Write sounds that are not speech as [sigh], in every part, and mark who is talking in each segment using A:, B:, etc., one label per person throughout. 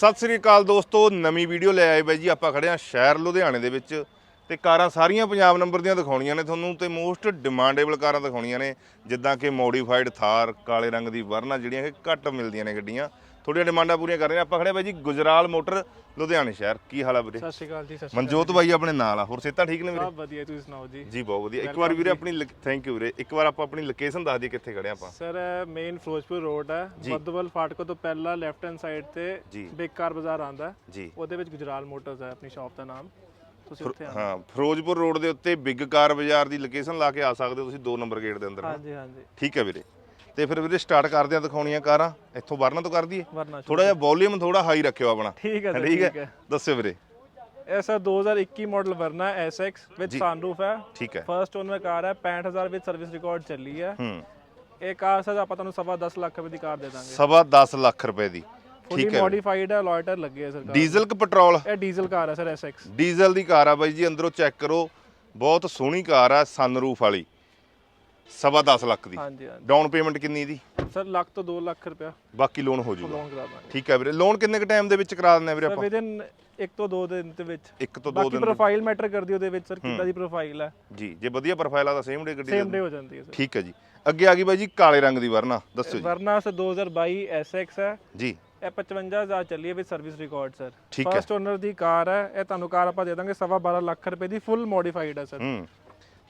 A: ਸਤਿ ਸ੍ਰੀ ਅਕਾਲ ਦੋਸਤੋ, ਨਵੀਂ ਵੀਡੀਓ ਲੈ ਆਏ ਬਾਈ ਜੀ, ਆਪਾਂ ਖੜੇ ਆ ਸ਼ਹਿਰ ਲੁਧਿਆਣੇ ਦੇ ਵਿੱਚ ਤੇ ਕਾਰਾਂ ਸਾਰੀਆਂ ਪੰਜਾਬ ਨੰਬਰ ਦੀਆਂ ਦਿਖਾਉਣੀਆਂ ਨੇ ਤੁਹਾਨੂੰ ਤੇ ਮੋਸਟ ਡਿਮਾਂਡੇਬਲ ਕਾਰਾਂ ਦਿਖਾਉਣੀਆਂ ਨੇ, ਜਿੱਦਾਂ ਕਿ ਮੋਡੀਫਾਈਡ ਥਾਰ, ਕਾਲੇ ਰੰਗ ਦੀ ਵਰਨਾ ਜਿਹੜੀਆਂ ਕਿ ਘੱਟ ਮਿਲਦੀਆਂ ਨੇ ਗੱਡੀਆਂ। ਥੋੜੀਆਂ ਡਿਮਾਂਡਾਂ ਪੂਰੀਆਂ ਕਰ ਰਹੇ ਨੇ। ਆਪਾਂ ਖੜੇ ਬਾਈ ਜੀ ਗੁਜਰਾਲ ਮੋਟਰ ਲੁਧਿਆਣੇ ਸ਼ਹਿਰ। ਕੀ ਹਾਲ ਆ ਵੀਰੇ?
B: ਸਤਿ ਸ਼੍ਰੀ ਅਕਾਲ ਜੀ ਸਤਿ ਸ਼੍ਰੀ
A: ਮਨਜੋਤ ਬਾਈ ਆਪਣੇ ਨਾਲ ਆ। ਹੋਰ ਸਿਹਤਾਂ ਠੀਕ ਨੇ ਵੀਰੇ?
B: ਸਭ ਵਧੀਆ ਤੁਸੀਂ ਸੁਣਾਓ ਜੀ?
A: ਜੀ ਬਹੁਤ ਵਧੀਆ। ਇੱਕ ਵਾਰ ਵੀਰੇ ਆਪਣੀ ਥੈਂਕ ਯੂ ਵੀਰੇ। ਇੱਕ ਵਾਰ ਆਪਾਂ ਆਪਣੀ ਲੋਕੇਸ਼ਨ ਦੱਸ ਦਈਏ ਕਿੱਥੇ ਖੜੇ ਆ ਆਪਾਂ।
B: ਸਰ ਮੇਨ ਫਿਰੋਜ਼ਪੁਰ ਰੋਡ ਹੈ ਮਧੂਬਲ ਫਾਟਕੋ ਤੋਂ ਪਹਿਲਾਂ ਲੈਫਟ ਹੈਂਡ ਸਾਈਡ ਤੇ। ਬੇਕਾਰ ਬਾਜ਼ਾਰ ਆਂਦਾ।
A: ਜੀ।
B: ਉਹਦੇ ਵਿੱਚ ਗੁਜਰਾਲ ਮੋਟਰਸ ਹੈ ਆਪਣੀ ਸ਼ਾਪ ਦਾ ਨਾਮ। ਤੁਸੀਂ ਉੱਥੇ ਆਣਾ
A: ਹਾਂ ਫਿਰੋਜ਼ਪੁਰ ਰੋਡ ਦੇ ਉੱਤੇ ਬਿੱਗ ਕਾਰ ਬਾਜ਼ਾਰ ਦੀ ਲੋਕੇਸ਼ਨ ਲਾ ਕੇ ਆ ਸਕਦੇ ਹੋ ਤੁਸੀਂ 2 ਨੰਬਰ ਗੇਟ ਦੇ ਅੰਦਰ।
B: ਹਾਂਜੀ ਹਾਂਜੀ।
A: ਠੀਕ ਹੈ ਵੀਰੇ। ਤੇ ਫਿਰ ਵੀਰੇ ਸਟਾਰਟ ਕਰਦੇ ਆ ਦਿਖਾਉਣੀਆਂ ਕਾਰਾਂ। ਇੱਥੋਂ ਵਰਨਾ ਤੋਂ ਕਰ ਦਈਏ।
B: ਵਰਨਾ
A: ਥੋੜਾ ਜਿਹਾ ਵੋਲਿਊਮ ਥੋੜਾ ਹਾਈ ਰੱਖਿਓ ਆਪਣਾ।
B: ਠੀਕ ਹੈ ਸਰ
A: ਠੀਕ
B: ਠੀਕ
A: ਹੈ।
B: ਹੈ
A: ਦੱਸਿਓ ਵੀਰੇ।
B: Sir 2021 model Verna SX with sunroof ਹੈ।
A: ਠੀਕ ਹੈ।
B: ਫਰਸਟ ਓਨਰ ਕਾਰ ਹੈ 65000 ਵਿੱਚ ਸਰਵਿਸ ਰਿਕਾਰਡ ਚੱਲੀ ਹੈ।
A: ਹੂੰ।
B: ਇਹ ਕਾਰ ਸਰ ਆਪਾਂ ਤੁਹਾਨੂੰ ਸਵਾ 10 ਲੱਖ ਰੁਪਏ ਦੀ ਕਾਰ ਦੇ ਦਾਂਗੇ।
A: ਸਵਾ 10 ਲੱਖ ਰੁਪਏ ਦੀ।
B: ਫੁੱਲੀ ਮੋਡੀਫਾਈਡ ਹੈ ਲੋਇਟਰ ਲੱਗੇ ਹੈ ਸਰਕਾਰ
A: ਡੀਜ਼ਲ ਕਿ ਪੈਟਰੋਲ
B: ਇਹ ਡੀਜ਼ਲ ਕਾਰ ਹੈ ਸਰ SX
A: ਡੀਜ਼ਲ ਦੀ ਕਾਰ ਆ ਬਾਈ ਜੀ ਅੰਦਰੋਂ ਚੈੱਕ ਕਰੋ। ਬਹੁਤ ਸੋਹਣੀ ਕਾਰ ਆ ਸਨਰੂਫ ਵਾਲੀ। ਸਵਾ 10 ਲੱਖ ਦੀ।
B: ਹਾਂਜੀ ਹਾਂਜੀ।
A: ਡਾਊਨ ਪੇਮੈਂਟ ਕਿੰਨੀ ਦੀ?
B: ਸਰ ਲੱਖ ਤੋਂ 2 ਲੱਖ ਰੁਪਇਆ।
A: ਬਾਕੀ ਲੋਨ ਹੋ ਜਾਊਗਾ
B: ਲੋਨ ਕਰਾ ਦਾਂਗੇ।
A: ਠੀਕ ਹੈ ਵੀਰੇ। ਲੋਨ ਕਿੰਨੇ ਕ ਟਾਈਮ ਦੇ ਵਿੱਚ ਕਰਾ ਦਿੰਦੇ ਆ ਵੀਰੇ
B: ਸਰ
A: ਆਪਾਂ?
B: ਵਿਦਨ ਇੱਕ ਤੋਂ ਦੋ ਦਿਨ ਦੇ ਵਿੱਚ।
A: ਇੱਕ ਤੋਂ ਦੋ
B: ਬਾਕੀ
A: ਦਿਨ
B: ਪ੍ਰੋਫਾਈਲ ਮੈਟਰ ਕਰਦੀ ਉਹਦੇ ਵਿੱਚ ਸਰ ਕਿੱਦਾਂ ਦੀ ਪ੍ਰੋਫਾਈਲ ਹੈ।
A: ਜੀ ਜੇ ਵਧੀਆ ਪ੍ਰੋਫਾਈਲ ਆ ਤਾਂ ਸੇਮ ਡੇ ਗੱਡੀ
B: ਸੇਮ ਡੇ ਹੋ ਜਾਂਦੀ ਹੈ ਸਰ।
A: ਠੀਕ ਹੈ ਜੀ। ਅੱਗੇ ਆ ਗਈ ਬਾਈ ਜੀ ਕਾਲੇ ਰੰਗ ਦੀ ਵਰਨਾ। ਦੱਸਿਓ ਜੀ।
B: ਵਰਨਾ ਸਰ 2022 SX ਹੈ।
A: ਜੀ।
B: ਇਹ 55000 ਚੱਲੀ ਹੈ ਵਿਦ ਸਰਵਿਸ ਰਿਕਾਰਡ ਸਰ।
A: ਠੀਕ ਹੈ।
B: ਫਰਸਟ ਓਨਰ ਦੀ ਕਾਰ ਹੈ। ਇਹ ਤੁਹਾਨੂੰ ਕਾਰ ਆਪਾਂ ਦੇ ਦਾਂਗੇ ਸਵਾ 12 ਲੱਖ ਰੁਪਏ ਦੀ ਫੁੱਲ ਮੋਡੀਫਾਈਡ ਹੈ ਸਰ।
A: ਹੂੰ।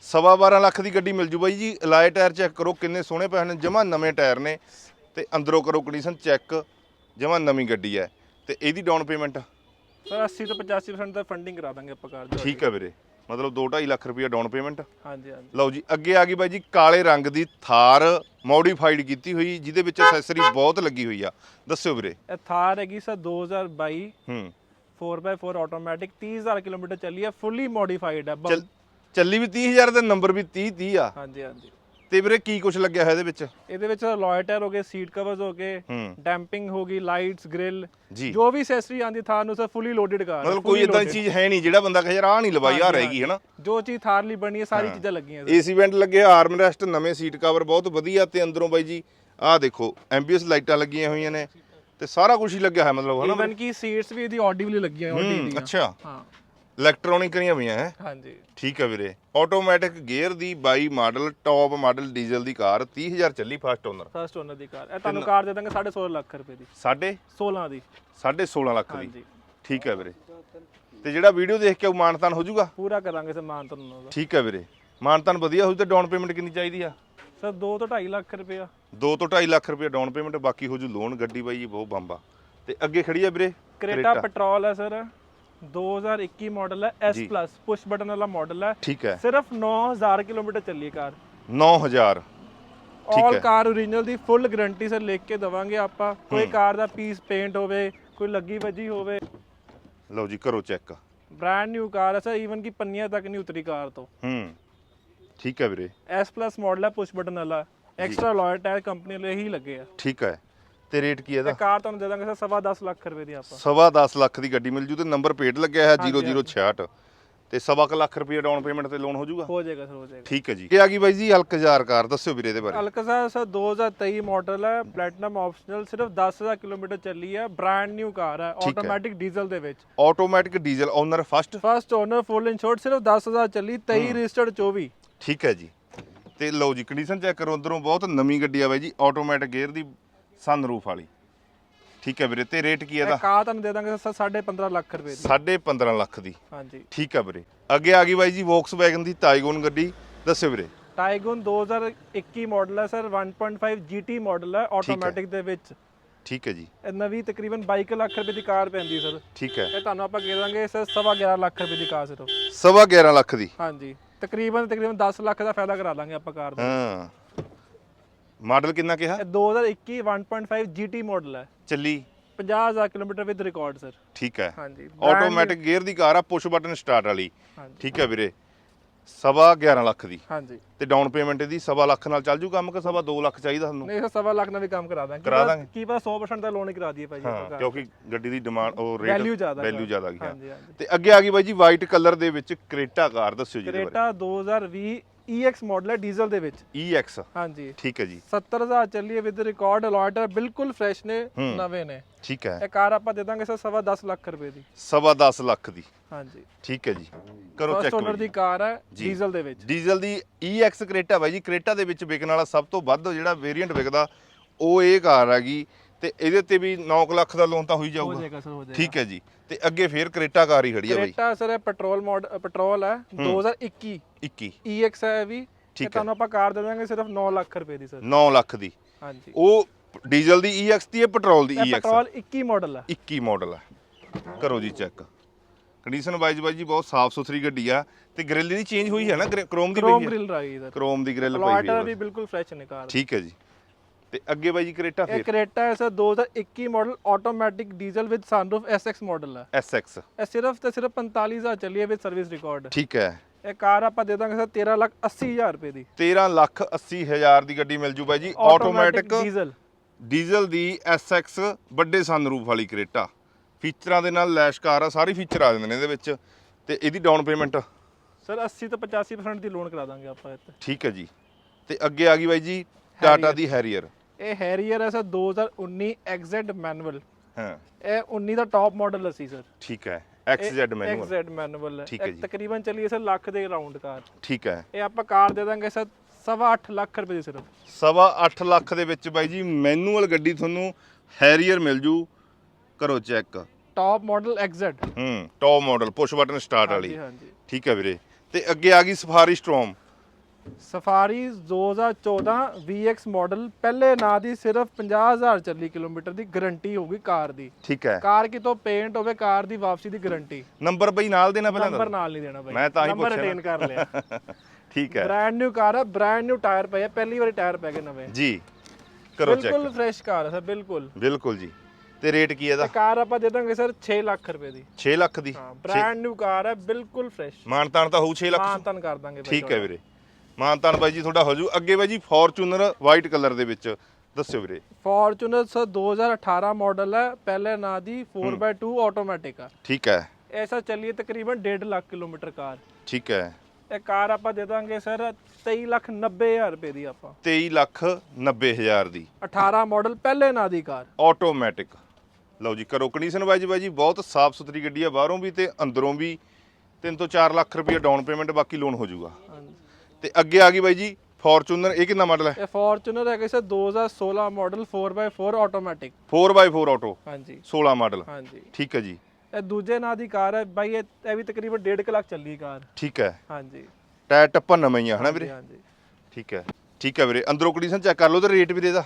A: ਸਵਾ 12 ਲੱਖ ਦੀ ਗੱਡੀ ਮਿਲ ਜੂ ਬਾਈ ਜੀ। ਅਲਾਈ ਟਾਇਰ ਚੈੱਕ ਕਰੋ ਕਿੰਨੇ ਸੋਹਣੇ ਪਏ ਜਮਾ ਨਵੇਂ ਟਾਇਰ ਨੇ ਤੇ ਅੰਦਰੋਂ ਕਰੋ ਕੰਡੀਸ਼ਨ ਚੈੱਕ ਜਮਾ ਨਵੀਂ ਗੱਡੀ ਹੈ। ਤੇ ਇਹਦੀ ਡਾਊਨ ਪੇਮੈਂਟ
B: ਸਰ 80 ਤੋਂ 85% ਦਾ ਫੰਡਿੰਗ ਕਰਾ ਦਾਂਗੇ ਆਪਾਂ ਕਾਰ ਦੀ।
A: ਠੀਕ ਹੈ ਵੀਰੇ। ਮਤਲਬ 2.5 ਲੱਖ ਰੁਪਏ ਡਾਊਨ ਪੇਮੈਂਟ
B: ਹਾਂਜੀ ਹਾਂਜੀ।
A: ਲਓ ਜੀ ਅੱਗੇ ਆ ਗਈ ਬਾਈ ਜੀ ਕਾਲੇ ਰੰਗ ਦੀ ਥਾਰ ਮੋਡੀਫਾਈਡ ਕੀਤੀ ਹੋਈ ਜਿਹਦੇ ਵਿੱਚ ਐਕਸੈਸਰੀ ਬਹੁਤ ਲੱਗੀ ਹੋਈ ਆ। ਦੱਸਿਓ ਵੀਰੇ।
B: ਇਹ ਥਾਰ ਹੈਗੀ ਸਰ 2022
A: ਹੂੰ।
B: 4x4 ਆਟੋਮੈਟਿਕ 30000 ਕਿਲੋਮੀਟਰ ਚੱਲੀ ਹੈ ਫੁੱਲੀ ਮੋਡੀਫਾਈਡ ਹੈ।
A: ਚੱਲ ਚੱਲੀ ਵੀ 30000 ਤੇ ਨੰਬਰ ਵੀ 30 30 ਆ।
B: ਹਾਂਜੀ ਹਾਂਜੀ।
A: ਤੇ ਵੀਰੇ ਕੀ ਕੁਝ ਲੱਗਿਆ ਹੋਇਆ ਇਹਦੇ ਵਿੱਚ?
B: ਇਹਦੇ ਵਿੱਚ ਲੋਇ ਟਾਇਰ ਹੋ ਗਏ ਸੀਟ ਕਵਰਸ ਹੋ ਗਏ ਡੈਂਪਿੰਗ ਹੋ ਗਈ ਲਾਈਟਸ ਗ੍ਰਿਲ
A: ਜੀ।
B: ਜੋ ਵੀ ਅਸੈਸਰੀ ਆਂਦੀ ਥਾਰ ਨੂੰ ਸਰ ਫੁੱਲੀ ਲੋਡਡ ਕਾਰ। ਹੈ,
A: ਮਤਲਬ ਕੋਈ
B: fully
A: ਇਦਾਂ ਦੀ
B: loaded।
A: ਚੀਜ਼ ਹੈ ਨਹੀਂ ਜਿਹੜਾ ਬੰਦਾ ਕਹੇ ਯਾਰ ਆਹ ਨਹੀਂ ਲਵਾਈ ਆ ਰਹੇਗੀ ਹਨਾ?
B: ਜੋ ਚੀਜ਼ ਥਾਰ ਲਈ ਬਣੀ ਹੈ ਸਾਰੀ ਚੀਜ਼ਾਂ ਲੱਗੀਆਂ ਸਰ
A: ਏਸੀ ਵੈਂਟ ਲੱਗੇ ਆਰਮ ਰੈਸਟ ਨਵੇਂ ਸੀਟ ਕਵਰ ਬਹੁਤ ਵਧੀਆ ਤੇ ਅੰਦਰੋਂ ਬਾਈ ਜੀ ਆਹ ਦੇਖੋ ਐਮਬੀਐਸ ਲਾਈਟਾਂ ਲੱਗੀਆਂ ਹੋਈਆਂ ਨੇ ਤੇ ਸਾਰਾ ਕੁਝ ਹੀ ਲੱਗਿਆ ਹੈ ਮਤਲਬ ਹਨਾ
B: ਇਵਨ ਕੀ ਸੀਟਸ ਵੀ ਇਹਦੀ ਆਡੀਬਲੀ ਲੱਗੀਆਂ ਆਡੀ ਦੀਆਂ।
A: ਅੱਛਾ।
B: ਹਾਂ।
A: ਇਲੈਕਟ੍ਰੋਨਿਕ ਕਰੀਆਂ ਹੋਈਆਂ ਹੈ?
B: ਹਾਂਜੀ।
A: ਠੀਕ ਹੈ ਵੀਰੇ। ਆਟੋਮੈਟਿਕ ਗੇਅਰ ਦੀ 22 ਮਾਡਲ ਟੌਪ ਮਾਡਲ ਡੀਜ਼ਲ ਦੀ ਕਾਰ 30000 ਚੱਲੀ ਫਸਟ ਓਨਰ
B: ਫਰਸਟ ਓਨਰ ਦੀ ਕਾਰ। ਇਹ ਤੁਹਾਨੂੰ ਕਾਰ ਦੇ ਦਾਂਗੇ 16.5 ਲੱਖ ਰੁਪਏ ਦੀ।
A: ਸਾਢੇ?
B: 16 ਦੀ।
A: 16.5 ਲੱਖ ਦੀ।
B: ਹਾਂਜੀ।
A: ਠੀਕ ਹੈ ਵੀਰੇ। ਤੇ ਜਿਹੜਾ ਵੀਡੀਓ ਦੇਖ ਕੇ ਉਹ ਮਾਨਤਾਨ ਹੋ ਜਾਊਗਾ?
B: ਪੂਰਾ ਕਰਾਂਗੇ ਸਰ ਮਾਨ ਤੁਹਾਨੂੰ ਉਹਦਾ
A: ਠੀਕ ਹੈ ਵੀਰੇ। ਮਾਨਤਾਨ ਵਧੀਆ ਹੋਊ ਤੇ ਡਾਊਨ ਪੇਮੈਂਟ ਕਿੰਨੀ ਚਾਹੀਦੀ ਆ?
B: ਸਰ 2 ਤੋਂ 2.5 ਲੱਖ ਰੁਪਇਆ
A: 2 ਤੋਂ 2.5 ਲੱਖ ਰੁਪਏ ਡਾਊਨ ਪੇਮੈਂਟ ਬਾਕੀ ਹੋ ਜੂ ਲੋਨ ਗੱਡੀ ਬਾਈ ਜੀ ਬਹੁਤ ਬੰਬਾ ਤੇ ਅੱਗੇ ਖੜੀ ਆ ਵੀਰੇ
B: ਕਰੇਟਾ ਪੈਟਰੋਲ ਹੈ ਸਰ। 2021 ਮਾਡਲ ਹੈ S ਪਲੱਸ ਪੁਸ਼ ਬਟਨ ਵਾਲਾ ਮਾਡਲ ਹੈ।
A: ਠੀਕ ਹੈ।
B: ਸਿਰਫ 9000 ਕਿਲੋਮੀਟਰ ਚੱਲੀ ਹੈ ਕਾਰ।
A: 9000
B: ਆਲ ਕਾਰ ਓਰੀਜਨਲ ਦੀ ਫੁੱਲ ਗਾਰੰਟੀ ਸਰ ਲਿਖ ਕੇ ਦਵਾਂਗੇ ਆਪਾਂ। ਕੋਈ ਕਾਰ ਦਾ ਪੀਸ ਪੇਂਟ ਹੋਵੇ ਕੋਈ ਲੱਗੀ ਵੱਜੀ ਹੋਵੇ।
A: ਲਓ ਜੀ ਕਰੋ ਚੈੱਕ
B: ਬ੍ਰਾਂਡ ਨਿਊ ਕਾਰ ਹੈ ਸਰ ਈਵਨ ਕਿ ਪੰਨੀਆਂ ਤੱਕ ਨਹੀਂ ਉਤਰੀ ਕਾਰ ਤੋਂ।
A: ਹੂੰ। ਠੀਕ ਹੈ ਵੀਰੇ।
B: S ਪਲੱਸ ਮਾਡਲ ਹੈ ਪੁਸ਼ ਬਟਨ ਵਾਲਾ। ਐਕਸਟਰਾ ਲੋਇਰ ਟਾਇਰ ਕੰਪਨੀ ਲਈ ਹੀ ਲੱਗੇ ਆ।
A: ਠੀਕ ਹੈ। ਤੇ ਰੇਟ ਕੀ ਹੈ
B: ਇਹ
A: ਇਹਦਾ
B: ਕਾਰ ਤੁਹਾਨੂੰ ਦੇ ਦਾਂਗੇ ਸਰ ਸਵਾ 10 ਲੱਖ ਰੁਪਏ ਦੀ ਆਪਾਂ।
A: ਸਵਾ 10 ਲੱਖ ਦੀ ਗੱਡੀ ਮਿਲ ਜੂ ਤੇ ਨੰਬਰ ਪਲੇਟ ਲੱਗਿਆ ਹੈ 0066 ਤੇ ਸਵਾ ਕੁ ਲੱਖ ਰੁਪਏ ਡਾਊਨ ਪੇਮੈਂਟ ਤੇ ਲੋਨ ਹੋ ਜਾਊਗਾ
B: ਹੋ ਜਾਏਗਾ ਸਰ ਹੋ ਜਾਏਗਾ।
A: ਠੀਕ ਹੈ ਜੀ। ਇਹ ਆ ਗਈ ਬਾਈ ਜੀ ਹਲਕਜ਼ਾਰ ਕਾਰ ਦੱਸਿਓ ਵੀਰੇ ਇਹਦੇ ਬਾਰੇ।
B: ਅਲਕਜ਼ਾ ਸਰ 2023 ਮਾਡਲ ਹੈ ਪਲੈਟੀਨਮ ਆਪਸ਼ਨਲ ਸਿਰਫ 10000 ਕਿਲੋਮੀਟਰ ਚੱਲੀ ਹੈ ਬ੍ਰਾਂਡ ਨਿਊ ਕਾਰ ਹੈ ਆਟੋਮੈਟਿਕ ਡੀਜ਼ਲ ਦੇ ਵਿੱਚ।
A: Automatic diesel owner first
B: first owner full insured ਸਿਰਫ 10000 ਚੱਲੀ 23 ਰਜਿਸਟਰਡ 24
A: ਠੀਕ ਹੈ ਜੀ। ਤੇ ਲਓ ਜੀ ਕੰਡੀਸ਼ਨ ਚੈੱਕ ਕਰੋ ਅੰਦਰੋਂ ਬਹੁਤ ਨਵੀਂ ਗੱਡੀ ਆ ਬਾਈ ਜੀ ਆਟੋਮੈਟਿਕ ਗੇਅਰ ਦੀ ਸਨਰੂਫ ਵਾਲੀ। ਠੀਕ ਹੈ ਵੀਰੇ ਤੇ ਰੇਟ ਕੀ ਹੈ ਇਹਦਾ?
B: ਕਾਰ ਤੁਹਾਨੂੰ ਦੇ ਦਾਂਗੇ ਸਰ 15.5 ਲੱਖ ਰੁਪਏ ਦੀ।
A: 15.5 ਲੱਖ ਦੀ।
B: ਹਾਂਜੀ।
A: ਠੀਕ ਹੈ ਵੀਰੇ। ਅੱਗੇ ਆ ਗਈ ਬਾਈ ਜੀ ਵੋਕਸਵੈਗਨ ਦੀ ਟਾਈਗੋਨ ਗੱਡੀ। ਦੱਸਿਓ ਵੀਰੇ।
B: ਟਾਈਗਨ 2021 ਮਾਡਲ ਹੈ ਸਰ 1.5 GT ਮਾਡਲ ਹੈ ਆਟੋਮੈਟਿਕ ਦੇ ਵਿੱਚ।
A: ਠੀਕ ਹੈ ਜੀ।
B: ਇਹ ਨਵੀਂ ਤਕਰੀਬਨ 22 ਲੱਖ ਰੁਪਏ ਦੀ ਕਾਰ ਪੈਂਦੀ ਸਰ।
A: ਠੀਕ ਹੈ।
B: ਇਹ ਤੁਹਾਨੂੰ ਆਪਾਂ ਦੇ ਦਾਂਗੇ ਸਰ ਸਵਾ 11 ਲੱਖ ਰੁਪਏ ਦੀ ਕਾਰ ਸਿਰਫ।
A: ਸਵਾ 11 ਲੱਖ ਦੀ।
B: ਹਾਂਜੀ। ਤਕਰੀਬਨ ਤਕਰੀਬਨ 10 ਲੱਖ ਦਾ ਫਾਇਦਾ ਕਰਾ ਦਾਂਗੇ ਆਪਾਂ ਕਾਰ ਦਾ।
A: ਹਾਂ। ਮਾਡਲ ਕਿੰਨਾ ਕਿਹਾ?
B: ਇਹ 2021 1.5 GT ਮਾਡਲ ਹੈ।
A: ਚੱਲੀ।
B: 50000 ਕਿਲੋਮੀਟਰ ਵਿਦ ਰਿਕਾਰਡ ਸਰ
A: ਠੀਕ ਹੈ।
B: ਹਾਂਜੀ।
A: ਆਟੋਮੈਟਿਕ ਗੇਅਰ ਦੀ ਕਾਰ ਆ ਪੁਸ਼ ਬਟਨ ਸਟਾਰਟ ਵਾਲੀ। ਠੀਕ ਹੈ ਵੀਰੇ। ਸਵਾ 11 ਲੱਖ ਦੀ।
B: ਹਾਂਜੀ।
A: ਤੇ ਡਾਊਨ ਪੇਮੈਂਟ ਇਹਦੀ ਸਵਾ ਲੱਖ ਨਾਲ ਚੱਲ ਜੂ ਕੰਮ ਕਿ ਸਵਾ 2 ਲੱਖ ਚਾਹੀਦਾ ਤੁਹਾਨੂੰ?
B: ਨਹੀਂ ਸਵਾ ਲੱਖ ਨਾਲ ਵੀ ਕੰਮ ਕਰਾ ਦਾਂਗੇ।
A: ਕਰਾ ਦਾਂਗੇ।
B: ਕੀ ਪਤਾ 100% ਦਾ ਲੋਨ ਹੀ ਕਰਾ ਦਈਏ ਭਾਈ
A: ਹਾਂ ਕਿਉਂਕਿ ਗੱਡੀ ਦੀ ਡਿਮਾਂਡ ਉਹ ਰੇਟ
B: Value ਜ਼ਿਆਦਾ
A: ਵੈਲਿਊ। ਜ਼ਿਆਦਾ
B: ਹਾਂਜੀ
A: ਤੇ ਅੱਗੇ ਆ ਗਈ ਬਾਈ ਜੀ ਵਾਈਟ ਕਲਰ ਦੇ ਵਿੱਚ ਕ੍ਰੇਟਾ ਕਾਰ ਦੱਸਿਓ ਜੀ
B: ਕਰੇਟਾ 2020 EX ਮਾਡਲ ਹੈ ਡੀਜ਼ਲ ਦੇ ਵਿੱਚ।
A: EX
B: ਹਾਂਜੀ।
A: ਠੀਕ ਹੈ ਜੀ।
B: 70000 ਚੱਲੀ ਹੈ ਵਿਦ ਰਿਕਾਰਡ ਅਲਾਟਰ ਬਿਲਕੁਲ ਫਰੈਸ਼ ਨੇ
A: ਹੂੰ।
B: ਨਵੇਂ ਨੇ।
A: ਠੀਕ ਹੈ।
B: ਇਹ ਕਾਰ ਆਪਾਂ ਦੇ ਦਾਂਗੇ ਸਰ ਸਵਾ 10 ਲੱਖ ਰੁਪਏ ਦੀ।
A: ਸਵਾ 10 ਲੱਖ ਦੀ।
B: ਹਾਂਜੀ।
A: ਠੀਕ ਹੈ ਜੀ। ਕਰੋ ਚੈੱਕ
B: ਓਨਰ ਦੀ ਕਾਰ ਹੈ। ਡੀਜ਼ਲ ਦੇ ਵਿੱਚ।
A: ਡੀਜ਼ਲ ਦੀ EX ਕ੍ਰੇਟਾ ਬਾਈ ਜੀ ਕ੍ਰੇਟਾ ਦੇ ਵਿੱਚ ਵਿਕਣ ਵਾਲਾ ਸਭ ਤੋਂ ਵੱਧ ਜਿਹੜਾ ਵੇਰੀਐਂਟ ਵਿਕਦਾ ਉਹ ਇਹ ਕਾਰ ਹੈਗੀ ਤੇ ਇਹਦੇ ਤੇ ਵੀ 9 ਲੱਖ ਦਾ ਲੋਨ ਤਾਂ ਹੋਈ
B: ਹੋ
A: ਜਾਊਗਾ
B: ਜਾਏਗਾ ਸਰ ਹੋ ਜਾਏਗਾ।
A: ਠੀਕ ਹੈ ਜੀ। ਤੇ ਅੱਗੇ ਫੇਰ ਕ੍ਰੇਟਾ ਕਾਰ ਹੀ ਖੜੀ ਹੈ ਬਾਈ।
B: ਕ੍ਰੇਟਾ ਸਰ ਇਹ ਪੈਟਰੋਲ ਮਾਡ ਪੈਟਰੋਲ ਹੈ 2021
A: 21
B: EX ਹੈ ਇਹ ਵੀ।
A: ਠੀਕ ਹੈ।
B: ਤੁਹਾਨੂੰ ਆਪਾਂ ਕਾਰ ਦੇ ਦਾਂਗੇ ਸਿਰਫ 9 ਲੱਖ ਰੁਪਏ ਦੀ ਸਰ।
A: 9 ਲੱਖ ਦੀ।
B: ਹਾਂਜੀ।
A: ਉਹ ਡੀਜ਼ਲ ਦੀ EX ਦੀ ਹੈ ਪੈਟਰੋਲ ਦੀ EX
B: ਪੈਟਰੋਲ 21 ਮਾਡਲ ਹੈ।
A: 21 ਮਾਡਲ ਹੈ। ਕਰੋ ਜੀ ਚੈੱਕ। ਕੰਡੀਸ਼ਨ ਵਾਈਜ਼ ਬਾਈ ਜੀ ਬਹੁਤ ਸਾਫ਼ ਸੁਥਰੀ ਗੱਡੀ ਆ। ਤੇ ਗ੍ਰਿਲ ਦੀ ਚੇਂਜ ਹੋਈ ਹੈ ਨਾ? ਕ੍ਰੋਮ ਦੀ
B: ਕ੍ਰੋਮ
A: ਪਈ ਹੈ?
B: ਗ੍ਰਿਲ ਰਹੀ ਸਰ।
A: ਕ੍ਰੋਮ ਦੀ ਗ੍ਰਿਲ ਪਈ ਹੈ
B: ਵੀ ਬਿਲਕੁਲ ਫਰੈਸ਼ ਨੇ ਕਾਰ।
A: ਠੀਕ ਹੈ ਜੀ। ਤੇ ਅੱਗੇ ਬਾਈ ਜੀ ਕ੍ਰੇਟਾ
B: ਇਹ
A: ਫਿਰ?
B: ਕ੍ਰੇਟਾ ਹੈ sir 2021 model automatic diesel with sunroof SX model ਹੈ।
A: SX
B: ਇਹ ਸਿਰਫ ਤੇ ਸਿਰਫ 45000 ਚੱਲੀ ਹੈ ਵਿਦ ਸਰਵਿਸ ਰਿਕਾਰਡ
A: ਠੀਕ ਹੈ।
B: ਇਹ ਕਾਰ ਆਪਾਂ ਦੇ ਦਾਂਗੇ ਸਰ 13 ਲੱਖ 80000 ਰੁਪਏ ਦੀ।
A: 13 ਲੱਖ 80 ਹਜ਼ਾਰ ਦੀ ਗੱਡੀ ਮਿਲ ਜੂ ਬਾਈ ਜੀ। ਆਟੋਮੈਟਿਕ
B: ਡੀਜ਼ਲ
A: ਡੀਜ਼ਲ ਦੀ SX ਵੱਡੇ ਸਨਰੂਫ ਵਾਲੀ ਕ੍ਰੇਟਾ। ਫੀਚਰਾਂ ਦੇ ਨਾਲ ਲੈਸ਼ ਕਾਰ ਆ ਸਾਰੇ ਫੀਚਰ ਆ ਜਾਂਦੇ ਨੇ ਇਹਦੇ ਵਿੱਚ। ਤੇ ਇਹਦੀ ਡਾਊਨ ਪੇਮੈਂਟ
B: ਸਰ 80 ਤੋਂ 85% ਦੀ ਲੋਨ ਕਰਾ ਦਾਂਗੇ ਆਪਾਂ ਇੱਥੇ।
A: ਠੀਕ ਹੈ ਜੀ। ਤੇ ਅੱਗੇ ਆ ਗਈ ਬਾਈ ਜੀ ਟਾਟਾ ਦੀ ਹੈਰੀਅਰ
B: ਇਹ ਹੈਰੀਅਰ ਹੈ ਸਰ 2019 ਐਗਜ਼ੈਟ ਮੈਨੂਅਲ।
A: ਹਾਂ।
B: ਇਹ 19 ਦਾ ਟਾਪ ਮਾਡਲ ਅਸੀਂ ਸਰ।
A: ਠੀਕ ਹੈ XZ ਮੈਨੂਅਲ
B: ਐਗਜ਼ੈਟ ਮੈਨੂਅਲ। ਹੈ।
A: ਠੀਕ ਹੈ।
B: ਤਕਰੀਬਨ ਚੱਲੀ ਹੈ ਸਰ ਲੱਖ ਦੇ ਰਾਉਂਡ ਕਾਰ।
A: ਠੀਕ ਹੈ।
B: ਇਹ ਆਪਾਂ ਕਾਰ ਦੇ ਦਾਂਗੇ ਸਰ ਸਵਾ 8 ਲੱਖ ਰੁਪਏ ਦੀ ਸਿਰਫ।
A: ਸਵਾ 8 ਲੱਖ ਦੇ ਵਿੱਚ ਬਾਈ ਜੀ ਮੈਨੂਅਲ ਗੱਡੀ ਤੁਹਾਨੂੰ ਹੈਰੀਅਰ ਮਿਲ ਜੂ। ਕਰੋ ਚੈੱਕ।
B: ਟਾਪ ਮਾਡਲ ਐਗਜ਼ੈਟ
A: ਹੂੰ top model push button start ਵਾਲੀ। ਠੀਕ ਹੈ ਵੀਰੇ। ਤੇ ਅੱਗੇ ਆ ਗਈ Safari Storme
B: Safari 2014 VX model ਪਹਿਲੇ ਨਾਂ ਦੀ ਸਿਰਫ 50000 ਚੱਲੀ ਕਿਲੋਮੀਟਰ ਦੀ ਗਾਰੰਟੀ ਹੋਊਗੀ ਕਾਰ ਦੀ।
A: ਠੀਕ ਹੈ।
B: ਕਾਰ ਕਿਤੋਂ ਪੇਂਟ ਹੋਵੇ ਕਾਰ ਦੀ ਵਾਪਸੀ ਦੀ ਗਾਰੰਟੀ
A: ਨੰਬਰ ਬਈ ਨਾਲ ਦੇਣਾ ਪਹਿਲਾਂ
B: ਨੰਬਰ। ਨਾਲ ਨਹੀਂ ਦੇਣਾ ਬਾਈ।
A: ਮੈਂ ਤਾਂ ਹੀ
B: ਨੰਬਰ
A: ਪੁੱਛਿਆ।
B: ਰਿਟੇਨ ਕਰ ਲਿਆ। [laughs]
A: ਠੀਕ ਹੈ।
B: ਬ੍ਰਾਂਡ ਨਿਊ ਕਾਰ ਹੈ ਬ੍ਰਾਂਡ ਨਿਊ ਟਾਇਰ ਪਏ ਆ ਪਹਿਲੀ ਵਾਰੀ ਟਾਇਰ ਪੈ ਗਏ ਨਵੇਂ।
A: ਜੀ। ਕਰੋ ਚੈੱਕ
B: ਬਿਲਕੁਲ ਫਰੈਸ਼ ਕਾਰ ਹੈ ਸਰ ਬਿਲਕੁਲ।
A: ਬਿਲਕੁਲ ਜੀ। ਤੇ ਰੇਟ ਕੀ ਹੈ ਇਹਦਾ?
B: ਇਹ ਕਾਰ ਆਪਾਂ ਦੇ ਦਾਂਗੇ ਸਰ 6 ਲੱਖ ਰੁਪਏ ਦੀ।
A: 6 ਲੱਖ ਦੀ।
B: ਹਾਂ ਬ੍ਰਾਂਡ ਨਿਊ ਕਾਰ ਹੈ ਬਿਲਕੁਲ ਫਰੈਸ਼
A: ਮਾਨਤਾਨ ਤਾਂ ਹੋਊ 6 ਲੱਖ।
B: ਮਾਨਤਨ ਕਰ ਦਾਂਗੇ
A: ਠੀਕ ਹੈ ਵੀਰੇ। ਮਾਨਤਾਨ ਬਾਈ ਜੀ ਤੁਹਾਡਾ ਹੋ ਜੂ। ਅੱਗੇ ਬਾਈ ਜੀ ਫੋਰਚੂਨਰ ਵਾਈਟ ਕਲਰ ਦੇ ਵਿੱਚ। ਦੱਸਿਓ ਵੀਰੇ।
B: ਫੋਰਚੂਨਰ ਸਰ 2018 ਮਾਡਲ ਹੈ। ਪਹਿਲੇ ਨਾਂ ਦੀ 4x2 ਆਟੋਮੈਟਿਕ ਆ।
A: ਠੀਕ ਹੈ।
B: ਐਸਾ ਚੱਲੀਏ ਤਕਰੀਬਨ 1.5 ਲੱਖ ਕਿਲੋਮੀਟਰ ਕਾਰ।
A: ਠੀਕ ਹੈ।
B: ਇਹ ਕਾਰ ਆਪਾਂ ਦੇ ਦਾਂਗੇ ਸਰ 23 ਲੱਖ 90 ਹਜ਼ਾਰ ਰੁਪਏ ਦੀ ਆਪਾਂ।
A: 23 ਲੱਖ 90 ਹਜ਼ਾਰ ਦੀ।
B: 18 ਮਾਡਲ ਪਹਿਲੇ ਨਾਂ ਦੀ ਕਾਰ।
A: ਆਟੋਮੈਟਿਕ ਲਓ ਜੀ ਕਰੋ ਕੰਡੀਸ਼ਨ ਵਾਈਜ਼ ਬਾਈ ਜੀ ਬਹੁਤ ਸਾਫ਼ ਸੁਥਰੀ ਗੱਡੀ ਆ। ਬਾਹਰੋਂ ਵੀ ਤੇ ਅੰਦਰੋਂ ਵੀ। 3 ਤੋਂ 4 ਲੱਖ ਰੁਪਏ ਡਾਊਨ ਪੇਮੈਂਟ ਬਾਕੀ ਲੋਨ ਹੋ ਜਾਊਗਾ ਤੇ ਅੱਗੇ ਆ ਗਈ ਬਾਈ ਜੀ ਫੋਰਚੂਨਰ ਇਹ ਕਿੰਨਾ ਮਾਡਲ ਹੈ?
B: ਇਹ ਫੋਰਚੂਨਰ ਹੈਗਾ sir 2016 model 4x4 automatic
A: 4x4 auto
B: ਹਾਂਜੀ।
A: 16 ਮਾਡਲ
B: ਹਾਂਜੀ।
A: ਠੀਕ ਹੈ ਜੀ।
B: ਇਹ ਦੂਜੇ ਨਾਂ ਦੀ ਕਾਰ ਹੈ। ਬਾਈ ਇਹ ਇਹ ਵੀ ਤਕਰੀਬਨ 1.5 ਲੱਖ ਚੱਲੀ ਕਾਰ।
A: ਠੀਕ ਹੈ।
B: ਹਾਂਜੀ।
A: ਟਾਇਰ ਟੱਪਾ ਨਵਾਂ ਹੀ ਆ ਹਨਾ ਵੀਰੇ?
B: ਹਾਂਜੀ
A: ਠੀਕ ਹੈ। ਠੀਕ ਹੈ ਵੀਰੇ। ਅੰਦਰੋਂ ਕੰਡੀਸ਼ਨ ਚੈੱਕ ਕਰ ਲਓ ਤੇ ਰੇਟ ਵੀਰੇ ਦਾ।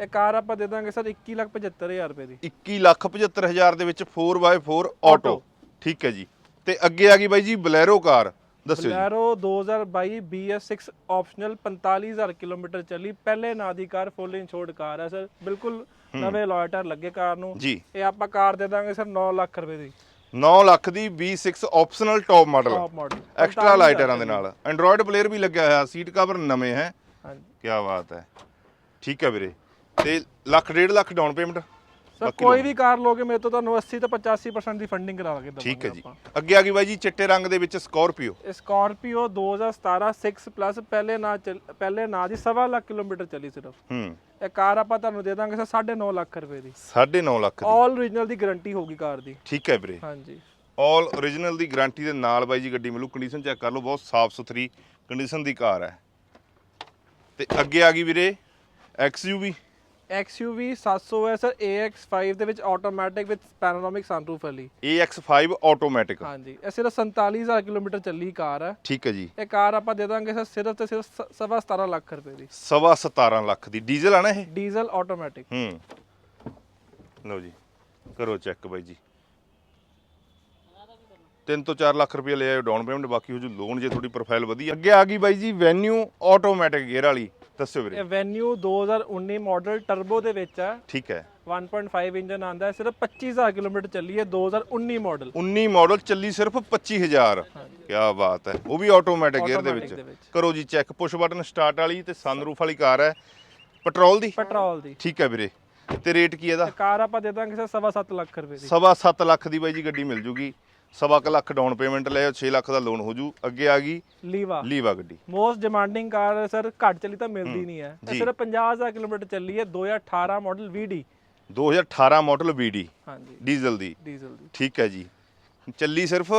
B: ਇਹ ਕਾਰ ਆਪਾਂ ਦੇ ਦਾਂਗੇ ਸਰ 21 ਲੱਖ 75 ਹਜ਼ਾਰ ਰੁਪਏ ਦੀ।
A: 21 ਲੱਖ 75 ਹਜ਼ਾਰ ਦੇ ਵਿੱਚ 4x4 ਆਟੋ ਠੀਕ ਹੈ ਜੀ। ਤੇ ਅੱਗੇ ਆ ਗਈ ਬਾਈ ਜੀ ਬਲੈਰੋ ਕਾਰ। ਦੱਸਿਓ ਜੀ।
B: ਬਲੈਰੋ 2022 BS6 ਆਪਸ਼ਨਲ 45000 ਕਿਲੋਮੀਟਰ ਚੱਲੀ। ਪਹਿਲੇ ਨਾਂ ਦੀ ਕਾਰ ਫੁੱਲ ਇੰਸ਼ੋਰਡ ਕਾਰ ਹੈ ਸਰ। ਬਿਲਕੁਲ ਨਵੇਂ ਲੋਇਟਰ ਲੱਗੇ ਕਾਰ ਨੂੰ।
A: ਜੀ।
B: ਇਹ ਆਪਾਂ ਕਾਰ ਦੇ ਦਾਂਗੇ ਸਰ 9 ਲੱਖ ਰੁਪਏ ਦੀ।
A: 9 ਲੱਖ ਦੀ V6 optional top model
B: top model
A: extra ਲਾਈਟਰਾਂ ਦੇ ਨਾਲ। ਐਂਡਰੋਇਡ ਪਲੇਅਰ ਵੀ ਲੱਗਿਆ ਹੋਇਆ ਸੀਟ ਕਵਰ ਨਵੇਂ ਹੈ।
B: ਹਾਂਜੀ।
A: ਕੀ ਬਾਤ ਹੈ। ਠੀਕ ਹੈ ਵੀਰੇ। ਤੇ ਲੱਖ ਡੇਢ ਲੱਖ ਡਾਊਨ ਪੇਮੈਂਟ
B: ਸਰ ਕੋਈ ਵੀ ਕਾਰ ਲੋਗੇ ਮੇਰੇ ਤੋਂ ਤੁਹਾਨੂੰ 80 ਤੋਂ 85% ਦੀ ਫੰਡਿੰਗ ਕਰਾ ਕੇ ਦਵਾਂਗੇ
A: ਠੀਕ ਹੈ ਜੀ। ਅੱਗੇ ਆ ਗਈ ਬਾਈ ਜੀ ਚਿੱਟੇ ਰੰਗ ਦੇ ਵਿੱਚ ਸਕਾਰਪੀਓ
B: ਸਕਾਰਪੀਓ 2017 6 ਪਲੱਸ ਪਹਿਲੇ ਨਾਂ ਚੱਲ- ਪਹਿਲੇ ਨਾਂ ਦੀ ਸਵਾ ਲੱਖ ਕਿਲੋਮੀਟਰ ਚੱਲੀ ਸਿਰਫ।
A: ਹੂੰ।
B: ਇਹ ਕਾਰ ਆਪਾਂ ਤੁਹਾਨੂੰ ਦੇ ਦਾਂਗੇ ਸਰ 9.5 ਲੱਖ ਰੁਪਏ ਦੀ।
A: 9.5 ਲੱਖ ਦੀ।
B: ਆਲ ਓਰੀਜਨਲ ਦੀ ਗਾਰੰਟੀ ਹੋਊਗੀ ਕਾਰ ਦੀ।
A: ਠੀਕ ਹੈ ਵੀਰੇ।
B: ਹਾਂਜੀ।
A: ਆਲ origignal ਦੀ ਗਾਰੰਟੀ ਦੇ ਨਾਲ ਬਾਈ ਜੀ ਗੱਡੀ ਮਿਲੂ। ਕੰਡੀਸ਼ਨ ਚੈੱਕ ਕਰ ਲਓ ਬਹੁਤ ਸਾਫ਼ ਸੁਥਰੀ ਕੰਡੀਸ਼ਨ ਦੀ ਕਾਰ ਹੈ। ਤੇ ਅੱਗੇ ਆ ਗਈ ਵੀਰੇ XUV
B: XUV 700 ਹੈ ਸਰ AX5 ਦੇ ਵਿੱਚ ਆਟੋਮੈਟਿਕ ਵਿਦ ਪੈਨੋਰਾਮਿਕ ਸਨਰੂਫ ਵਾਲੀ।
A: AX5 ਆਟੋਮੈਟਿਕ
B: ਹਾਂਜੀ ਇਹ ਸਿਰਫ 47000 ਕਿਲੋਮੀਟਰ ਚੱਲੀ ਕਾਰ ਹੈ।
A: ਠੀਕ ਹੈ ਜੀ।
B: ਇਹ ਕਾਰ ਆਪਾਂ ਦੇ ਦਾਂਗੇ ਸਰ ਸਿਰਫ ਤੇ ਸਿਰਫ ਸਵਾ 17 ਲੱਖ ਰੁਪਏ ਦੀ।
A: ਸਵਾ 17 ਲੱਖ ਦੀ। ਡੀਜ਼ਲ ਆ ਨਾ ਇਹ?
B: ਡੀਜ਼ਲ ਆਟੋਮੈਟਿਕ
A: ਹੂੰ। ਲਓ ਜੀ ਕਰੋ ਚੈੱਕ ਬਾਈ ਜੀ। 3 ਤੋਂ 4 ਲੱਖ ਰੁਪਏ ਲੈ ਆਇਓ ਡਾਊਨ ਪੇਮੈਂਟ ਬਾਕੀ ਹੋ ਜੂ ਲੋਨ ਜੇ ਤੁਹਾਡੀ ਪ੍ਰੋਫਾਈਲ ਵਧੀਆ। ਅੱਗੇ ਆ ਗਈ ਬਾਈ ਜੀ ਵੈਨਿਊ ਆਟੋਮੈਟਿਕ ਗੇਅਰ ਵਾਲੀ। ਦੱਸਿਓ ਵੀਰੇ।
B: ਇਹ ਵੈਨਿਊ 2019 ਮਾਡਲ ਟਰਬੋ ਦੇ ਵਿੱਚ ਹੈ
A: ਠੀਕ ਹੈ।
B: 1.5 ਇੰਜਨ ਆਂਦਾ ਹੈ ਸਿਰਫ 25000 ਕਿਲੋਮੀਟਰ ਚੱਲੀ ਹੈ 2019 ਮਾਡਲ
A: 19 ਮਾਡਲ ਚੱਲੀ ਸਿਰਫ 25000 ਕੀ ਬਾਤ ਹੈ। ਉਹ ਵੀ ਆਟੋਮੈਟਿਕ ਗੇਅਰ ਦੇ ਵਿੱਚ। ਕਰੋ ਜੀ ਚੈੱਕ ਪੁਸ਼ ਬਟਨ ਸਟਾਰਟ ਵਾਲੀ ਤੇ ਸਨਰੂਫ ਵਾਲੀ ਕਾਰ ਹੈ। ਪੈਟਰੋਲ ਦੀ?
B: ਪੈਟਰੋਲ ਦੀ।
A: ਠੀਕ ਹੈ ਵੀਰੇ। ਤੇ ਰੇਟ ਕੀ ਇਹਦਾ?
B: ਇਹ ਕਾਰ ਆਪਾਂ ਦੇ ਦਾਂਗੇ ਸਰ ਸਵਾ 7 ਲੱਖ ਰੁਪਏ ਦੀ।
A: ਸਵਾ 7 ਲੱਖ ਦੀ ਬਾਈ ਜੀ ਗੱਡੀ ਮਿਲ ਜੂਗੀ। ਸਵਾ ਕੁ ਲੱਖ ਡਾਊਨ ਪੇਮੈਂਟ ਲਿਆ 6 ਲੱਖ ਦਾ ਲੋਨ ਹੋ ਜੂ ਅੱਗੇ ਆ ਗਈ
B: ਲੀਵਾ।
A: ਲੀਵਾ ਗੱਡੀ।
B: ਮੋਸਟ ਡਿਮਾਂਡਿੰਗ ਕਾਰ ਸਰ ਘੱਟ ਚੱਲੀ ਤਾਂ ਮਿਲਦੀ ਨਹੀਂ ਹੈ। ਇਹ ਸਿਰਫ 50000 ਕਿਲੋਮੀਟਰ ਚੱਲੀ ਹੈ 2018 ਮਾਡਲ VD
A: 2018 ਮਾਡਲ VD
B: ਹਾਂਜੀ।
A: ਡੀਜ਼ਲ ਦੀ।
B: ਡੀਜ਼ਲ ਦੀ।
A: ਠੀਕ ਹੈ ਜੀ। ਚੱਲੀ ਸਿਰਫ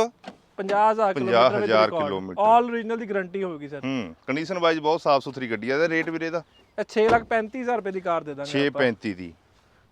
B: 50000 ਕਿਲੋਮੀਟਰ ਵਿੱਚ
A: 50,000
B: ਰਿਕਾਰਡ
A: ਕਿਲੋਮੀਟਰ।
B: ਆਲ ਓਰੀਜਨਲ ਦੀ ਗਾਰੰਟੀ ਹੋਊਗੀ ਸਰ।
A: ਹੂੰ ਕੰਡੀਸ਼ਨ ਵਾਈਜ਼ ਬਹੁਤ ਸਾਫ਼ ਸੁਥਰੀ ਗੱਡੀ ਹੈ। ਇਹਦਾ ਰੇਟ ਵੀਰੇ ਦਾ
B: ਇਹ 635000 ਰੁਪਏ ਦੀ ਕਾਰ ਦੇ ਦਾਂਗੇ ਆਪਾਂ।
A: 635 ਦੀ।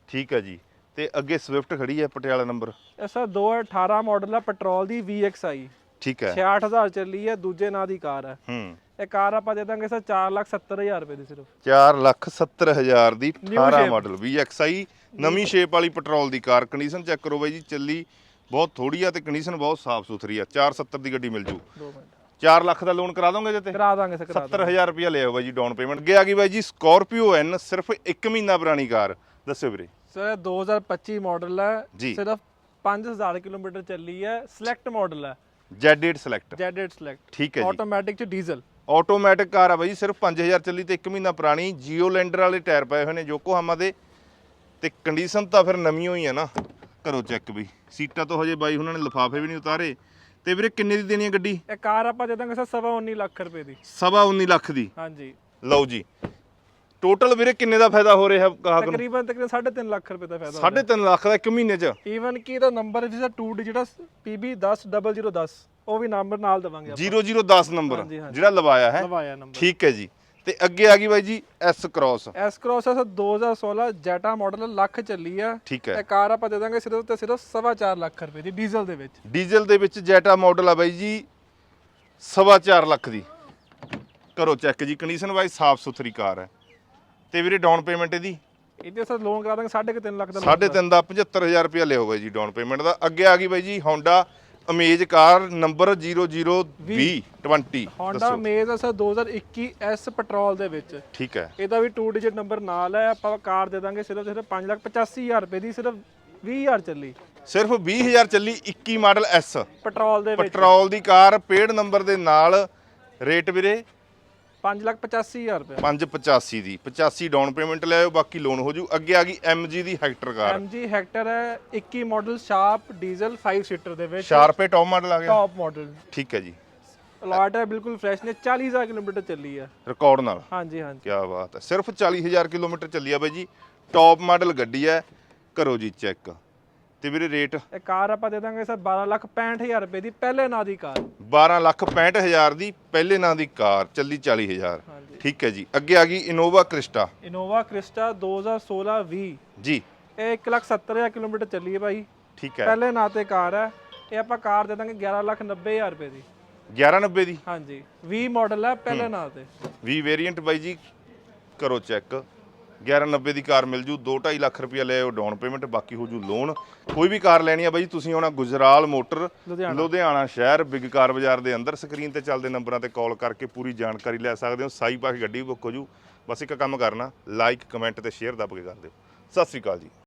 A: ਠੀਕ ਹੈ ਜੀ। ਤੇ ਅੱਗੇ ਸਵਿਫਟ ਖੜੀ ਹੈ ਪਟਿਆਲਾ ਨੰਬਰ
B: ਇਹ ਸਰ 2018 ਮਾਡਲ ਹੈ ਪੈਟਰੋਲ ਦੀ VXI
A: ਠੀਕ ਹੈ।
B: 66000 ਚੱਲੀ ਹੈ ਦੂਜੇ ਨਾਂ ਦੀ ਕਾਰ ਹੈ।
A: ਹੂੰ।
B: ਇਹ ਕਾਰ ਆਪਾਂ ਦੇ ਦਾਂਗੇ ਸਰ 470000 ਰੁਪਏ ਦੀ ਸਿਰਫ।
A: 4 ਲੱਖ 70 ਹਜ਼ਾਰ ਦੀ
B: New
A: 18
B: shape।
A: ਮਾਡਲ VXI ਨਵੀਂ ਸ਼ੇਪ ਵਾਲੀ ਪੈਟਰੋਲ ਦੀ ਕਾਰ। ਕੰਡੀਸ਼ਨ ਚੈੱਕ ਕਰੋ ਬਾਈ ਜੀ ਚੱਲੀ ਬਹੁਤ ਥੋੜੀ ਆ ਤੇ ਕੰਡੀਸ਼ਨ ਬਹੁਤ ਸਾਫ਼ ਸੁਥਰੀ ਆ। 470 ਦੀ ਗੱਡੀ ਮਿਲ ਜੂ।
B: 2 ਮਿੰਟ।
A: 4 ਲੱਖ ਦਾ ਲੋਨ ਕਰਾ ਦੋਗੇ ਜੇ ਤੇ?
B: ਕਰਾ ਦਾਂਗੇ ਸਰ ਕਰਾ
A: 70000 ਰੁਪਇਆ ਲਿਆ ਬਾਈ ਜੀ ਡਾਊਨ ਪੇਮੈਂਟ ਅੱਗੇ ਆ ਗਈ ਬਾਈ ਜੀ ਸਕੋਰਪੀਓ ਐਨ ਸਿਰਫ 1 ਮਹੀਨਾ ਪੁਰਾਣੀ ਕਾਰ। ਦੱਸਿਓ ਵੀਰੇ।
B: ਸਰ ਇਹ 2025 ਮਾਡਲ ਹੈ।
A: ਜੀ।
B: ਸਿਰਫ 5000 ਕਿਲੋਮੀਟਰ ਚੱਲੀ ਹੈ। ਸਿਲੈਕਟ ਮਾਡਲ ਹੈ।
A: Z8 ਸਿਲੈਕਟ
B: Z8 ਸਿਲੈਕਟ
A: ਠੀਕ ਹੈ ਜੀ।
B: ਆਟੋਮੈਟਿਕ ਚ ਡੀਜ਼ਲ
A: ਆਟੋਮੈਟਿਕ ਕਾਰ ਆ ਬਾਈ ਸਿਰਫ 5000 ਚੱਲੀ ਤੇ 1 ਮਹੀਨਾ ਪੁਰਾਣੀ ਜੀਓ ਲੈਂਡਰ ਵਾਲੇ ਟਾਇਰ ਪਏ ਹੋਏ ਨੇ ਯੋਕੋਹਾਮਾ ਦੇ। ਤੇ ਕੰਡੀਸ਼ਨ ਤਾਂ ਫਿਰ ਨਵੀਂ ਹੋਈ ਹੈ ਨਾ। ਕਰੋ ਚੈੱਕ ਵੀ। ਸੀਟਾਂ ਤੋਂ ਹਜੇ ਬਾਈ ਉਹਨਾਂ ਨੇ ਲਿਫਾਫੇ ਵੀ ਨਹੀਂ ਉਤਾਰੇ। ਤੇ ਵੀਰੇ ਕਿੰਨੇ ਦੀ ਦੇਣੀ ਹੈ ਗੱਡੀ?
B: ਇਹ ਕਾਰ ਆਪਾਂ ਦੇ ਦਾਂਗੇ ਸਰ ਸਵਾ 19 ਲੱਖ ਰੁਪਏ ਦੀ।
A: ਸਵਾ 19 ਲੱਖ ਦੀ।
B: ਹਾਂਜੀ।
A: ਲਓ ਜੀ। ਟੋਟਲ ਵੀਰੇ ਕਿੰਨੇ ਦਾ ਫਾਇਦਾ ਹੋ ਰਿਹਾ ਗਾਹਕ ਨੂੰ?
B: ਤਕਰੀਬਨ ਤਕਰੀਬਨ 3.5 ਲੱਖ ਰੁਪਏ ਦਾ ਫਾਇਦਾ
A: 3.5 ਲੱਖ ਦਾ ਇੱਕ ਮਹੀਨੇ ਚ?
B: ਈਵਨ ਕੀ ਦਾ ਨੰਬਰ ਵੀ ਸਰ 2 ਡਿਜਿਟ PB 10010 ਉਹ ਵੀ ਨੰਬਰ ਨਾਲ ਦਵਾਂਗੇ ਆਪਾਂ।
A: 0010 ਨੰਬਰ
B: ਹਾਂਜੀ, ਹਾਂਜੀ।
A: ਜਿਹੜਾ ਲਵਾਇਆ ਹੈ।
B: ਲਵਾਇਆ ਨੰਬਰ
A: ਠੀਕ ਹੈ ਜੀ। ਤੇ ਅੱਗੇ ਆ ਗਈ ਬਾਈ ਜੀ S cross
B: S cross sir 2016 Zeta model lakh ਚੱਲੀ ਆ।
A: ਠੀਕ
B: ਇਹ
A: ਹੈ
B: ਕਾਰ ਆਪਾਂ ਦੇ ਦਾਂਗੇ ਸਿਰਫ ਤੇ ਸਿਰਫ ਸਵਾ ਚਾਰ ਲੱਖ ਰੁਪਏ ਦੀ ਡੀਜ਼ਲ ਦੇ ਵਿੱਚ।
A: ਡੀਜ਼ਲ ਦੇ ਵਿੱਚ ਜੈਟਾ ਮਾਡਲ ਆ ਬਾਈ ਜੀ ਸਵਾ ਚਾਰ ਲੱਖ ਦੀ। ਕਰੋ ਚੈੱਕ ਜੀ ਕੰਡੀਸ਼ਨ ਵਾਈਜ਼ ਸਾਫ਼ ਸੁਥਰੀ ਕਾਰ ਹੈ। ਤੇ ਵੀਰੇ ਡਾਊਨ ਪੇਮੈਂਟ ਇਹਦੀ?
B: ਇਹਦੇ ਸਰ ਲੋਨ ਕਰਾ ਦਾਂਗੇ 3.5 ਲੱਖ ਦਾ loan
A: ਸਾਢੇ ਤਿੰਨ ਦਾ 75000 ਰੁਪਇਆ ਲਿਓ ਬਾਈ ਜੀ ਡਾਊਨ ਪੇਮੈਂਟ ਦਾ। ਅੱਗੇ ਆ ਗਈ ਬਾਈ ਜੀ Honda Amaze car number 002020
B: Honda Amaze ਹੈ ਸਰ 2021 S ਪੈਟਰੋਲ ਦੇ ਵਿੱਚ।
A: ਠੀਕ ਹੈ।
B: ਇਹਦਾ ਵੀ 2 ਡਿਜਿਟ ਨੰਬਰ ਨਾਲ ਹੈ ਆਪਾਂ ਕਾਰ ਦੇ ਦਾਂਗੇ ਸਿਰਫ ਸਿਰਫ 585000 ਰੁਪਏ ਦੀ ਸਿਰਫ 20000 ਚੱਲੀ।
A: ਸਿਰਫ 20000 ਚੱਲੀ 21 ਮਾਡਲ S
B: ਪੈਟਰੋਲ ਦੇ ਵਿੱਚ।
A: ਪੈਟਰੋਲ ਦੀ ਕਾਰ ਪੇਡ ਨੰਬਰ ਦੇ ਨਾਲ ਰੇਟ ਵੀਰੇ
B: 585000 ਰੁਪਏ।
A: 585 ਦੀ 85 ਡਾਊਨ ਪੇਮੈਂਟ ਲਿਆਓ ਬਾਕੀ ਲੋਨ ਹੋ ਜੂ। ਅੱਗੇ ਆ ਗਈ MG ਦੀ ਹੈਕਟਰ ਕਾਰ
B: MG ਹੈਕਟਰ ਹੈ 21 ਮਾਡਲ ਸ਼ਾਰਪ ਡੀਜ਼ਲ 5 ਸੀਟਰ ਦੇ ਵਿੱਚ।
A: ਸ਼ਾਰਪੇ ਟੌਪ ਮਾਡਲ ਆ ਗਿਆ?
B: ਟਾਪ ਮਾਡਲ
A: ਠੀਕ ਹੈ ਜੀ।
B: ਅਲਾਟ ਹੈ ਬਿਲਕੁਲ ਫਰੈਸ਼ ਨੇ। 40000 ਕਿਲੋਮੀਟਰ ਚੱਲੀ ਹੈ।
A: ਰਿਕਾਰਡ ਨਾਲ?
B: ਹਾਂਜੀ ਹਾਂਜੀ।
A: ਕੀ ਬਾਤ ਹੈ। ਸਿਰਫ 40000 ਕਿਲੋਮੀਟਰ ਚੱਲੀ ਆ ਬਾਈ ਜੀ। ਟੌਪ ਮਾਡਲ ਗੱਡੀ ਹੈ। ਕਰੋ ਜੀ ਚੈੱਕ ਤੇ ਵੀਰੇ ਰੇਟ?
B: ਇਹ ਕਾਰ ਆਪਾਂ ਦੇ ਦਾਂਗੇ ਸਰ 12 ਲੱਖ 65000 ਰੁਪਏ ਦੀ ਪਹਿਲੇ ਨਾਂ ਦੀ ਕਾਰ।
A: 12 ਲੱਖ 65000 ਦੀ ਪਹਿਲੇ ਨਾਂ ਦੀ ਕਾਰ ਚੱਲੀ 40000
B: ਹਾਂਜੀ।
A: ਠੀਕ ਹੈ ਜੀ। ਅੱਗੇ ਆ ਗਈ ਇਨੋਵਾ ਕ੍ਰਿਸਟਾ
B: ਇਨੋਵਾ ਕ੍ਰਿਸਟਾ 2016 20
A: ਜੀ।
B: ਇਹ 1 ਲੱਖ 70000 ਕਿਲੋਮੀਟਰ ਚੱਲੀ ਹੈ ਭਾਈ।
A: ਠੀਕ ਹੈ।
B: ਪਹਿਲੇ ਨਾਂ ਤੇ ਕਾਰ ਹੈ। ਇਹ ਆਪਾਂ ਕਾਰ ਦੇ ਦਾਂਗੇ 11 ਲੱਖ 90000 ਰੁਪਏ ਦੀ।
A: 1190 ਦੀ?
B: ਹਾਂਜੀ। 20 ਮਾਡਲ ਹੈ ਪਹਿਲੇ ਨਾਂ ਤੇ।
A: 20 ਵੇਰੀਐਂਟ ਬਾਈ ਜੀ। ਕਰੋ ਚੈੱਕ 1190 ਦੀ ਕਾਰ ਮਿਲ ਜੂ 2.5 ਲੱਖ ਰੁਪਇਆ ਲੈ ਆਓ ਡਾਊਨ ਪੇਮੈਂਟ ਬਾਕੀ ਹੋ ਜੂ ਲੋਨ ਕੋਈ ਵੀ ਕਾਰ ਲੈਣੀ ਆ ਬਾਈ ਤੁਸੀਂ ਆਉਣਾ ਗੁਜਰਾਲ ਮੋਟਰ
B: ਲੁਧਿਆਣਾ।
A: ਲੁਧਿਆਣਾ ਸ਼ਹਿਰ ਬਿਗ ਕਾਰ ਬਾਜ਼ਾਰ ਦੇ ਅੰਦਰ। ਸਕਰੀਨ ਤੇ ਚੱਲਦੇ ਨੰਬਰਾਂ ਤੇ ਕਾਲ ਕਰਕੇ ਪੂਰੀ ਜਾਣਕਾਰੀ ਲੈ ਸਕਦੇ ਹੋ। ਸਾਈ ਪਾ ਕੇ ਗੱਡੀ ਬੁੱਕ ਹੋ ਜੂ। ਬਸ ਇੱਕ ਕੰਮ ਕਰਨਾ ਲਾਈਕ ਕਮੈਂਟ ਤੇ ਸ਼ੇਅਰ ਦੱਬ ਕੇ ਕਰ ਦਿਓ। ਸਤਿ ਸ੍ਰੀ ਅਕਾਲ ਜੀ।